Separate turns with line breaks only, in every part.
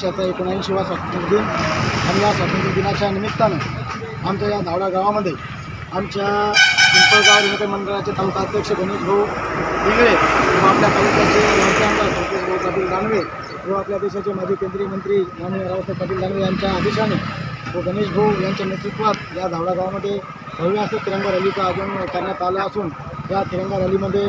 देशाचा एकोणऐंशीवा स्वातंत्र्य दिन आणि या स्वातंत्र्य दिनाच्या निमित्तानं आमच्या या धावडा गावामध्ये आमच्या पिंपळगाव रेणुका मंडळाचे तालुका अध्यक्ष गणेश भाऊ इंगळे व आपल्या तालुक्याचे माजी आमदार संतोषभाऊ पाटील दानवे व आपल्या देशाचे माजी केंद्रीय मंत्री माननीय रावसाहेब पाटील दानवे यांच्या आदेशाने व गणेश भाऊ यांच्या नेतृत्वात या धावडा गावामध्ये भव्य असं तिरंगा रॅलीचं आयोजन करण्यात आलं असून या तिरंगा रॅलीमध्ये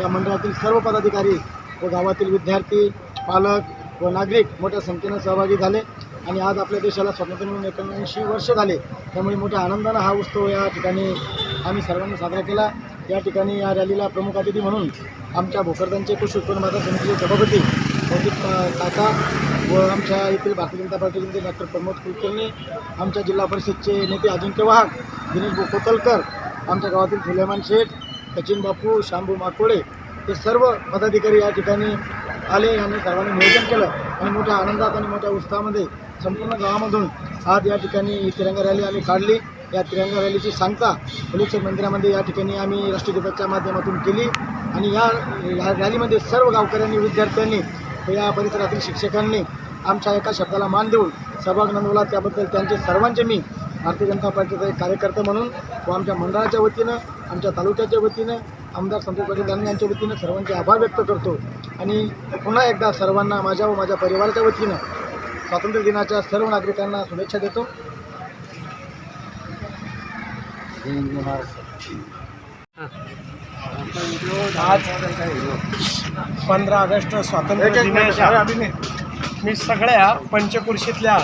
या मंडळातील सर्व पदाधिकारी व गावातील विद्यार्थी पालक व नागरिक मोठ्या संख्येनं सहभागी झाले आणि आज आपल्या देशाला स्वातंत्र्य मिळून एकोणऐंशी वर्ष झाले. त्यामुळे मोठ्या आनंदानं हा उत्सव या ठिकाणी आम्ही सर्वांनी साजरा केला. या ठिकाणी या रॅलीला प्रमुख अतिथी म्हणून आमच्या भोकरदांचे कृषी उत्पन्न बाजार समितीचे सभापती कौतिक काका व आमच्या येथील भारतीय जनता पार्टीचे डॉक्टर प्रमोद कुलकर्णी आमच्या जिल्हा परिषदचे नेते अजिंक्य वाहक दिनेश बोकोतलकर आमच्या गावातील सुलेमान शेठ सचिन बापू शांभू माकोडे हे सर्व पदाधिकारी या ठिकाणी आले. यांनी सर्वांनी नियोजन केलं आणि मोठ्या आनंदात आणि मोठ्या उत्साहामध्ये संपूर्ण गावामधून आज या ठिकाणी ही तिरंगा रॅली आम्ही काढली. या तिरंगा रॅलीची सांगता पोलीस मंदिरामध्ये या ठिकाणी आम्ही राष्ट्रगीताच्या माध्यमातून केली. आणि या या रॅलीमध्ये सर्व गावकऱ्यांनी विद्यार्थ्यांनी या परिसरातील शिक्षकांनी आमच्या एका शब्दाला मान देऊन सहभाग नोंदवला. त्याबद्दल त्यांचे सर्वांचे मी भारतीय जनता पार्टीचा एक कार्यकर्ता म्हणून व आमच्या मंडळाच्या वतीनं आमच्या तालुक्याच्या वतीनं आमदार संतोष पाटील दानवे यांच्या वतीनं सर्वांचे आभार व्यक्त करतो. आणि पुन्हा एकदा सर्वांना माझ्या व माझ्या परिवाराच्या वतीनं स्वातंत्र्य दिनाच्या सर्व नागरिकांना शुभेच्छा देतो.
आज पंधरा ऑगस्ट स्वातंत्र्य दिनाच्या मी सगळ्या पंचकृषीतल्या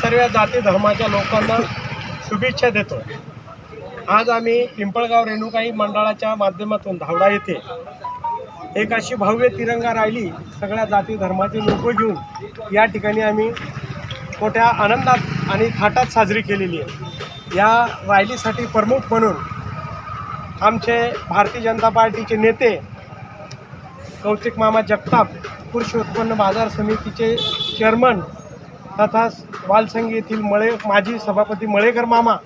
सर्व जाती धर्माच्या लोकांना शुभेच्छा देतो. आज आम्ही पिंपळगाव रेणुकाई मंडळाच्या माध्यमातून धावडा येथे एक अशी भव्य तिरंगा राहिली सगळ्या जाती धर्माचे लोक घेऊन या ठिकाणी आम्ही मोठ्या आनंदात आणि थाटात साजरी केलेली आहे. या रायलीसाठी प्रमुख म्हणून आमचे भारतीय जनता पार्टीचे नेते कौतिक मामा जगताप कृषी उत्पन्न बाजार समितीचे चेअरमन तथा बालसंघ येथील मळे माजी सभापती मळेकर मामा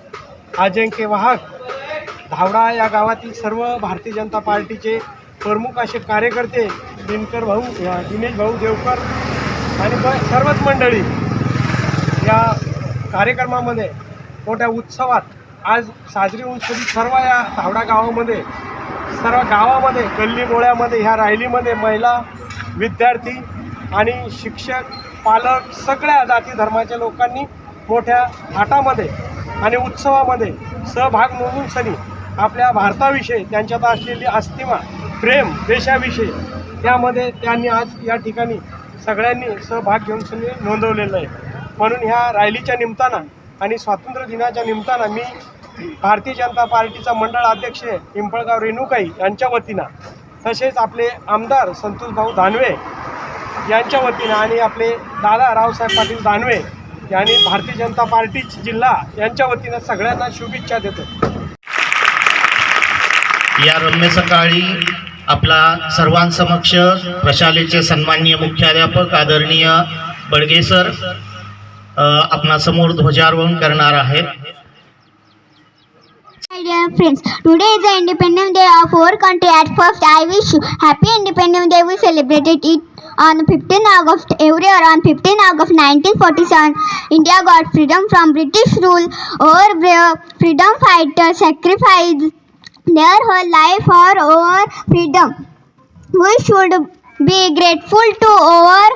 अजिंक्य वाहक. धावडा या गावातील सर्व भारतीय जनता पार्टीचे प्रमुख असे कार्यकर्ते दिनकर भाऊ दिनेश भाऊ देवकर आणि सर्वच मंडळी या कार्यक्रमामध्ये मोठ्या उत्सवात आज साजरी होऊन सर्व या धावडा गावामध्ये सर्व गावामध्ये गल्ली गोळ्यामध्ये ह्या रायलीमध्ये महिला विद्यार्थी आणि शिक्षक पालक सगळ्या जाती धर्माच्या लोकांनी मोठ्या थाटामध्ये आणि उत्सवामध्ये सहभाग नोंदून सनी आपल्या भारताविषयी त्यांच्यात असलेली अस्तिमा प्रेम देशाविषयी त्यामध्ये त्यांनी आज या ठिकाणी सगळ्यांनी सहभाग घेऊन सनी नोंदवलेलं आहे. म्हणून ह्या रॅलीच्या निमित्तानं आणि स्वातंत्र्य दिनाच्या निमित्तानं मी भारतीय जनता पार्टीचा मंडळ अध्यक्ष पिंपळगाव रेणुकाई यांच्या वतीनं तसेच आपले आमदार संतोषभाऊ दानवे यांच्या वतीनं आणि आपले दादा रावसाहेब पाटील दानवे आणि भारतीय जनता पार्टी जिल्हा यांच्या वतीनं सगळ्यांना शुभेच्छा देतो.
या रम्य सकाळी आपला सर्वांसमक्ष प्रशालेचे सन्माननीय मुख्याध्यापक आदरणीय बडगे सर आपणासमोर ध्वजारोहण करणार आहेत.
Dear friends, today is the Independence Day of our country. At first, I wish you happy Independence Day. We celebrated it on 15 August every year. On 15 August 1947, India got freedom from British rule. Our brave freedom fighters sacrificed their whole life for our freedom. We should be grateful to our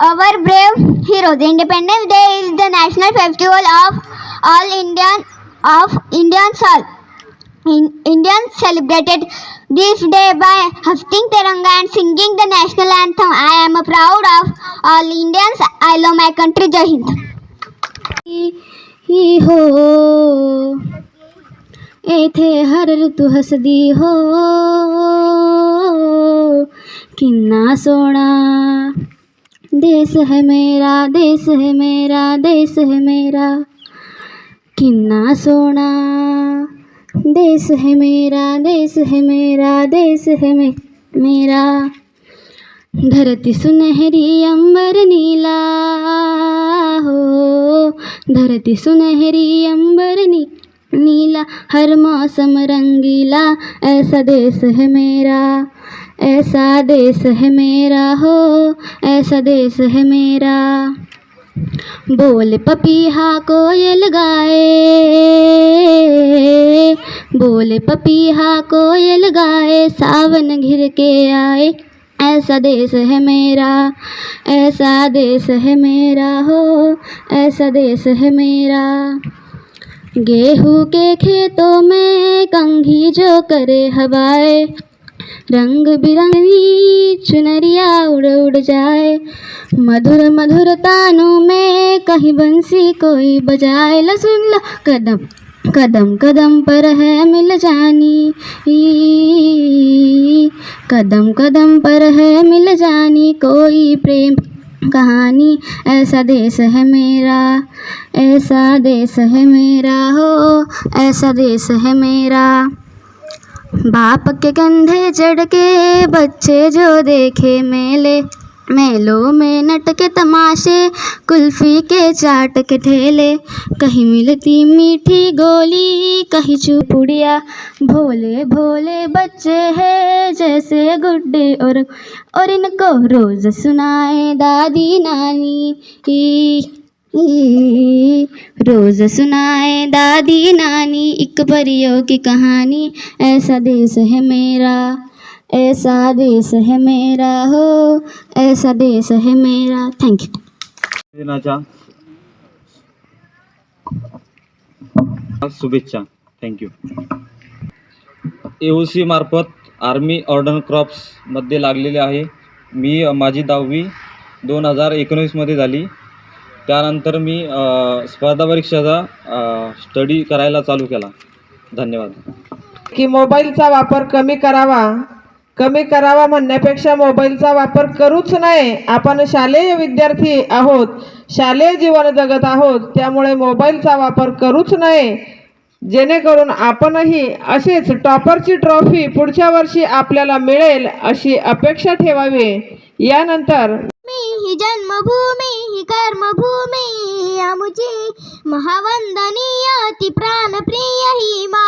our brave heroes. Independence Day is the national festival of all Indian of Indians all. In, Indians celebrated this day by hosting Tiranga and singing the national anthem. I am proud of all Indians. I love my country. Jai Hind. ही हो येथे हर ऋतू हसदी हो किन्ना सोना देश है मेरा देश है मेरा देश है मेरा किन्ना सोना। देश है मेरा देश है मेरा देश है मे मेरा। धरती सुनहरी अंबर नीला। हो धरती सुनहरी अंबर नी नीला। हर मौसम रंगीला ऐसा देश है मेरा ऐसा देश है मेरा। हो ऐसा देश है मेरा। बोल पपीहा कोयल गाए। बोले पपीहा कोयल गाए, सावन घिर के आए। ऐसा देश है मेरा, ऐसा देश है मेरा हो, ऐसा देश है मेरा। गेहूँ के खेतों में कंघी जो करे हवाएँ। रंग बिरंगी चुनरिया उड़ उड़ जाए। मधुर मधुर तानों में कहीं बंसी कोई बजाए। लो सुन लो कदम कदम कदम पर है मिल जानी। कदम कदम पर है मिल जानी कोई प्रेम कहानी। ऐसा देश है मेरा, ऐसा देश है मेरा, हो, ऐसा देश है मेरा। बाप के कंधे चढ़ के बच्चे जो देखे मेले, मेलों में नट के तमाशे, कुल्फी के चाट के ठेले। कहीं मिलती मीठी गोली, कहीं चुपुड़िया। भोले भोले बच्चे हैं जैसे गुड्डे और और इनको रोज सुनाए दादी नानी। रोज सुनाए दादी नानी एक परियों की कहानी। ऐसा देश है मेरा ऐसा देश है मेरा हो ऐसा देश है मेरा। थँक यू
दिनाच्या शुभेच्छा। थँक्यू ए सी मार्फत आर्मी ऑर्डन क्रॉप्समध्ये लागलेले आहे. मी अ, माझी दहावी दोन हज़ार एकोणीसमध्ये झाली. त्यानंतर मी स्पर्धा परीक्षेचा स्टडी करायला चालू केला. धन्यवाद.
की मोबाईलचा वापर कमी करावा. कमी करावा म्हणण्यापेक्षा मोबाईलचा वापर करूच नये. आपण शालेय विद्यार्थी आहोत. शालेय जीवन जगत आहोत. त्यामुळे मोबाईलचा वापर करूच नये. जेणेकरून आपणही अशीच टॉपरची ट्रॉफी पुढच्या वर्षी आपल्याला मिळेल अशी अपेक्षा ठेवावी. यानंतर
जन्मभूमी ही कर्मभूमी आमुची महावंदनीय ती प्राणप्रिय ही मा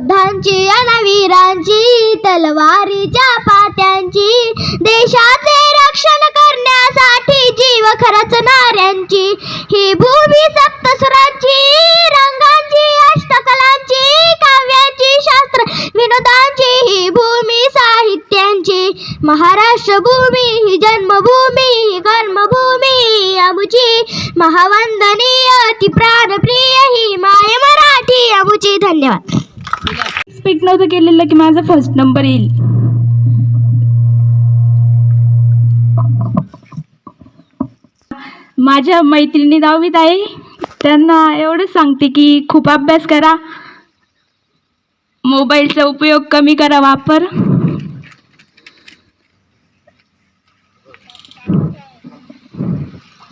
योद्धांची अनवीरांची तलवारीच्या पात्यांची देशाचे रक्षण करण्यासाठी जीव खरचणाऱ्यांची ही भूमी सप्तसुरांची रंगांची अष्टकलांची काव्यांची शास्त्र विनोदांची ही भूमी साहित्यांची. महाराष्ट्र भूमी ही जन्मभूमी ही कर्मभूमी आमुची महावंदनीय ती प्राणप्रिय ही माय मराठी आमुची धन्यवाद.
नव्हतं केलेलं की माझा फर्स्ट नंबर येईल. माझ्या मैत्रिणी दहावीत आहे. त्यांना एवढंच सांगते की खूप अभ्यास करा. मोबाईलचा उपयोग कमी करा वापर.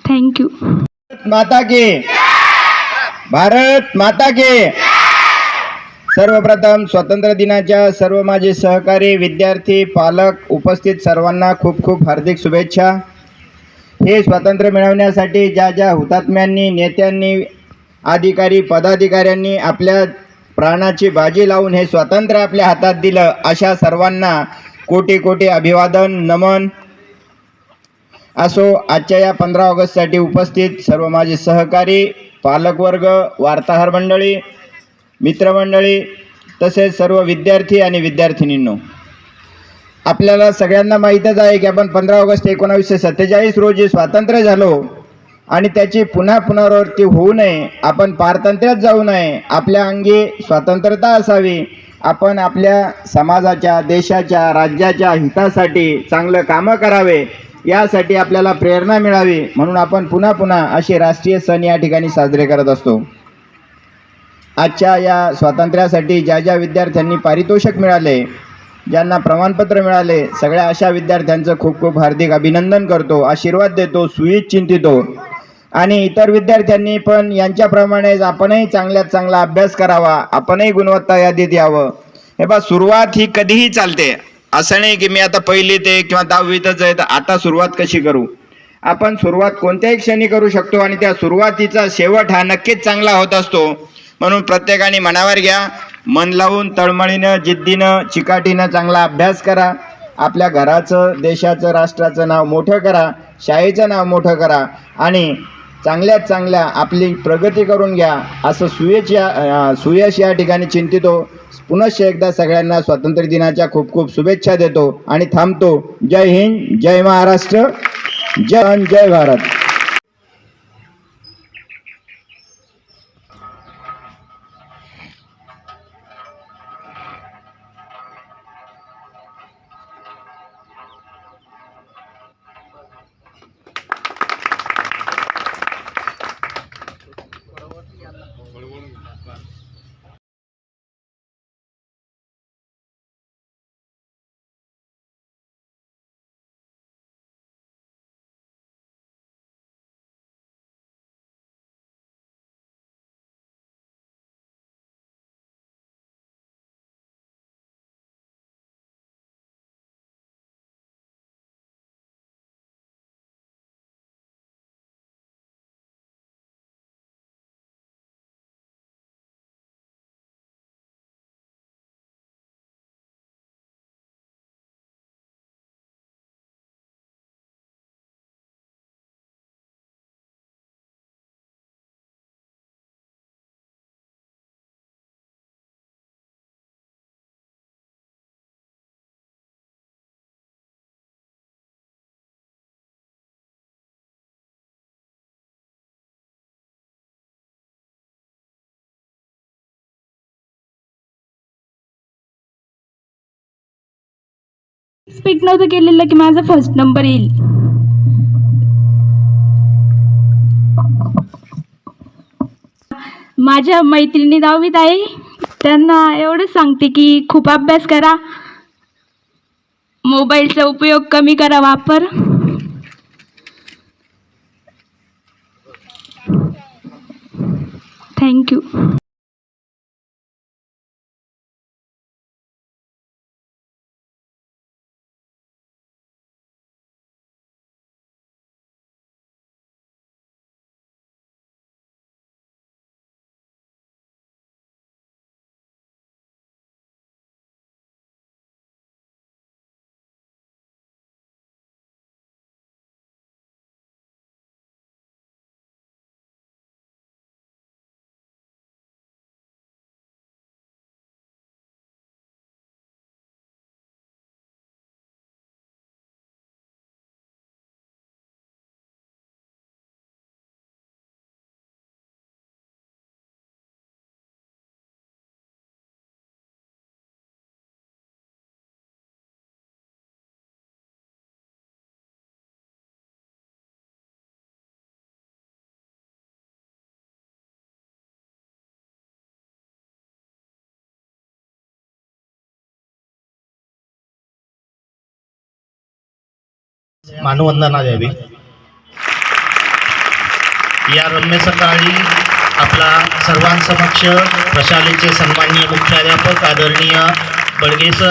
थँक्यू
माता के. भारत माता के. सर्वप्रथम स्वातंत्र्य दिनाच्या सर्व माझे सहकारी विद्यार्थी पालक उपस्थित सर्वांना खूप खूप हार्दिक शुभेच्छा. हे स्वातंत्र्य मिळवण्यासाठी ज्या ज्या हुतात्म्यांनी नेत्यांनी अधिकारी पदाधिकाऱ्यांनी आपल्या प्राणाची बाजी लावून हे स्वातंत्र्य आपल्या हातात दिलं अशा सर्वांना कोटी कोटी अभिवादन नमन असो. आजच्या या पंधरा ऑगस्टसाठी उपस्थित सर्व माझे सहकारी पालकवर्ग वार्ताहर मंडळी मित्रमंडळी तसेच सर्व विद्यार्थी आणि विद्यार्थिनींनो आपल्याला सगळ्यांना माहीतच आहे की आपण पंधरा ऑगस्ट एकोणावीसशे सत्तेचाळीस रोजी स्वातंत्र्य झालो आणि त्याची पुन्हा पुनरावृत्ती होऊ नये आपण पारतंत्र्यात जाऊ नये आपल्या अंगी स्वतंत्रता असावी आपण आपल्या समाजाच्या देशाच्या राज्याच्या हितासाठी चांगलं कामं करावे यासाठी आपल्याला प्रेरणा मिळावी म्हणून आपण पुन्हा पुन्हा असे राष्ट्रीय सण या ठिकाणी साजरे करत असतो. आजच्या या स्वातंत्र्यासाठी ज्या ज्या विद्यार्थ्यांनी पारितोषिक मिळाले ज्यांना प्रमाणपत्र मिळाले सगळ्या अशा विद्यार्थ्यांचं खूप खूप हार्दिक अभिनंदन करतो आशीर्वाद देतो सुईत चिंतितो. आणि इतर विद्यार्थ्यांनी पण यांच्याप्रमाणेच आपणही चांगल्यात चांगला अभ्यास करावा आपणही गुणवत्ता यादीत यावं. हे बा सुरुवात ही कधीही चालते. असं नाही की मी आता पहिली ते किंवा दहावीतच आहे तर आता सुरुवात कशी करू? आपण सुरुवात कोणत्याही क्षणी करू शकतो आणि त्या सुरुवातीचा शेवट हा नक्कीच चांगला होत असतो. म्हणून प्रत्येकाने मनावर घ्या. मन लावून तळमळीनं जिद्दीनं चिकाटीनं चांगला अभ्यास करा. आपल्या घराचं देशाचं राष्ट्राचं नाव मोठं करा. शाळेचं नाव मोठं करा. आणि चांगल्यात चांगल्या आपली प्रगती करून घ्या. असं सुयश या सुयश या ठिकाणी चिंतितो. पुनश्च एकदा सगळ्यांना स्वातंत्र्य दिनाच्या खूप खूप शुभेच्छा देतो आणि थांबतो. जय हिंद जय महाराष्ट्र जय जय भारत.
एक्सपेक्ट नव्हतं केलेलं की माझा फर्स्ट नंबर येईल. माझ्या मैत्रिणी दहावीत आहे. त्यांना एवढंच सांगते की खूप अभ्यास करा. मोबाईलचा उपयोग कमी करा वापर. थँक्यू
मानवंदना द्यावी. या रम्य सकाळी आपला सर्वांसमक्ष प्रशालेचे सन्माननीय मुख्याध्यापक आदरणीय बडगे सर